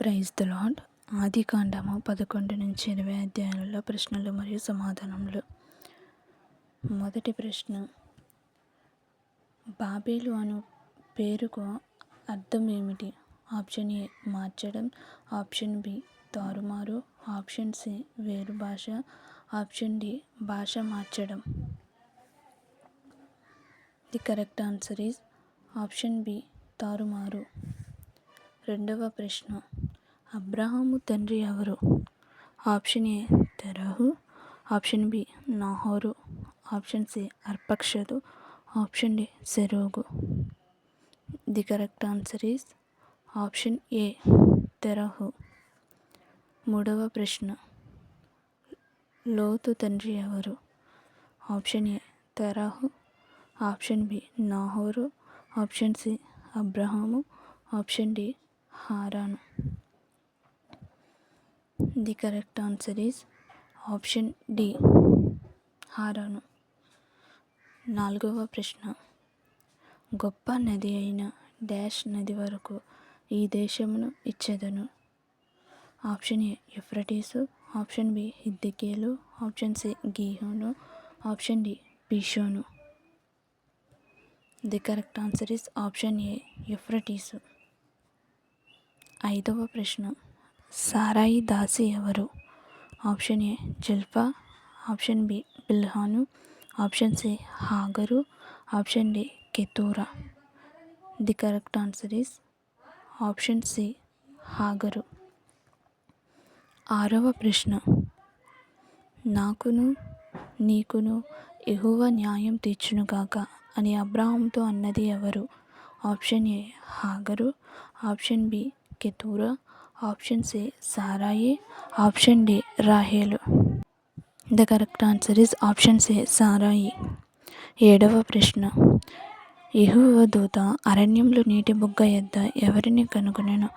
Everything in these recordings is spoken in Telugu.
ప్రైజ్ ద లాడ్ ఆది కాండము పదకొండు నుంచి ఇరవై అధ్యాయాలలో ప్రశ్నలు మరియు సమాధానములు. మొదటి ప్రశ్న. బాబేలు అను పేరుకు అర్థం ఏమిటి? ఆప్షన్ ఏ మార్చడం. ఆప్షన్ బి తారుమారు. ఆప్షన్ సి వేరు భాష. ఆప్షన్ డి భాష మార్చడం. The correct answer is option B తారుమారు. రెండవ ప్రశ్న. అబ్రహాము తండ్రి ఎవరు? ఆప్షన్ ఏ తెరహు ఆప్షన్ బి నాహోరు ఆప్షన్ సి అర్పక్షదు option D సెరోగు. The correct answer is option A తెరహు. మూడవ ప్రశ్న. లోతు తండ్రి ఎవరు? ఆప్షన్ ఏ తెరహు ఆప్షన్ బి నాహోరు ఆప్షన్ సి అబ్రహాము option D Haran. The correct answer is option D. హారాను. నాలుగవ ప్రశ్న. గొప్ప నది అయిన డాష్ నది వరకు ఈ దేశమును ఇచ్చేదను. ఆప్షన్ ఏ ఎఫ్రటీసు ఆప్షన్ బి హిద్దికేలు ఆప్షన్ సి గీహోను option D పీషోను. The correct answer is option A ఎఫ్రటీసు. ఐదవ ప్రశ్న. సారాయి దాసి ఎవరు? ఆప్షన్ ఏ జల్ఫా ఆప్షన్ బి బిల్హాను ఆప్షన్ సి హాగరు option D Keturah. The correct answer is option C హాగరు. ఆరవ ప్రశ్న. నాకును నీకును ఎహువ న్యాయం తీర్చునుగాక అని అబ్రాహంతో అన్నది ఎవరు? ఆప్షన్ ఏ హాగరు ఆప్షన్ బి కెతూరా ఆప్షన్ సి సారాయి ఆప్షన్ డి రాహేలు the correct answer is option C సారాయి ఏడవ ప్రశ్న ఎహువ దూత అరణ్యంలో నీటి బుగ్గ ఎద్ద ఎవరిని కనుగొనను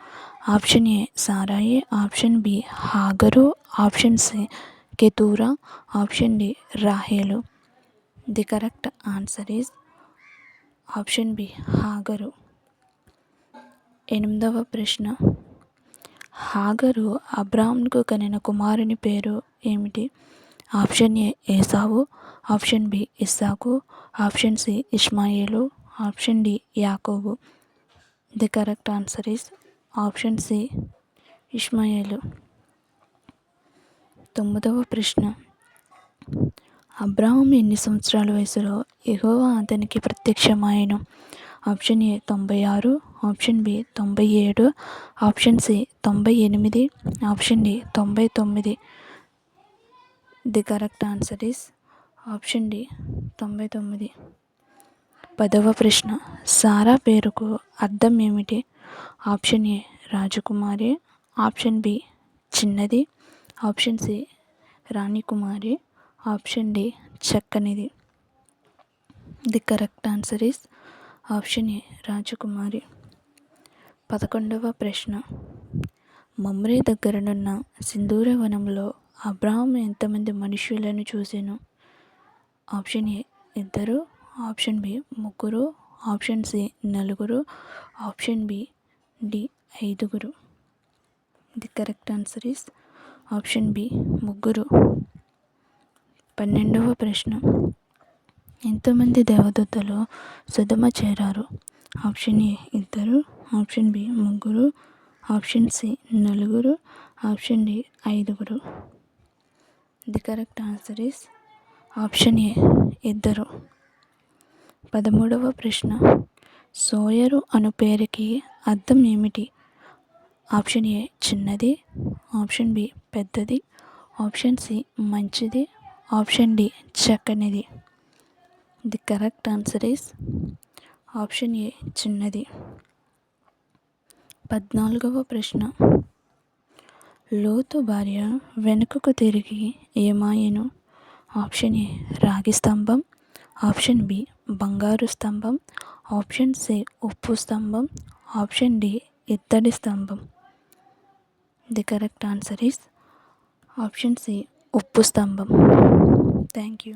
ఆప్షన్ ఏ సారాయి ఆప్షన్ బి హాగరు ఆప్షన్ సి కెతూరా ఆప్షన్ డి రాహేలు the correct answer is option B హాగరు ఎనిమిదవ ప్రశ్న. హాగరు అబ్రాహ్ముకు కనిన కుమారుని పేరు ఏమిటి? ఆప్షన్ ఏ ఏసావు ఆప్షన్ బి ఇస్సాకు ఆప్షన్ సి ఇస్మాయిలు ఆప్షన్ డి యాకోబు. The correct answer is option C Ismail తొమ్మిదవ ప్రశ్న. అబ్రాహం ఎన్ని సంవత్సరాల వయసులో ఎగువ అతనికి ప్రత్యక్షమాయను? ఆప్షన్ ఏ తొంభై ఆరు ఆప్షన్ బి తొంభై ఏడు ఆప్షన్ సి తొంభై ఎనిమిది ఆప్షన్ డి తొంభై తొమ్మిది. The correct answer is option D తొంభై తొమ్మిది. పదవ ప్రశ్న సారా పేరుకు అర్థం ఏమిటి? ఆప్షన్ ఏ రాజకుమారి ఆప్షన్ బి చిన్నది ఆప్షన్ సి రాణికుమారి option D చక్కనిది. The correct answer is option A రాజకుమారి. పదకొండవ ప్రశ్న. మమ్రే దగ్గరనున్న సింధూర వనంలో అబ్రాహం ఎంతమంది మనుషులను చూసాను? ఆప్షన్ ఏ ఇద్దరు. ఆప్షన్ బి ముగ్గురు. ఆప్షన్ సి నలుగురు. ఆప్షన్ బి డి ఐదుగురు. The correct answer is option B ముగ్గురు. పన్నెండవ ప్రశ్న. ఎంతోమంది దేవదూతలు సుధమ చేరారు. ఆప్షన్ ఏ ఇద్దరు ఆప్షన్ బి ముగ్గురు ఆప్షన్ సి నలుగురు ఆప్షన్ డి ఐదుగురు. The correct answer is option A ఇద్దరు. పదమూడవ ప్రశ్న. సోయరు అను పేరుకి అర్థం ఏమిటి? ఆప్షన్ ఏ చిన్నది ఆప్షన్ బి పెద్దది ఆప్షన్ సి మంచిది option D చక్కనిది. The correct answer is option A చిన్నది. పద్నాలుగవ ప్రశ్న. లోతు భార్య వెనుకకు తిరిగి ఏమాయను? ఆప్షన్ ఏ రాగి స్తంభం. ఆప్షన్ బి బంగారు స్తంభం. ఆప్షన్ సి ఉప్పు స్తంభం. ఆప్షన్ డి ఇత్తడి స్తంభం. The correct answer is option C ఉప్పు స్తంభం. Thank you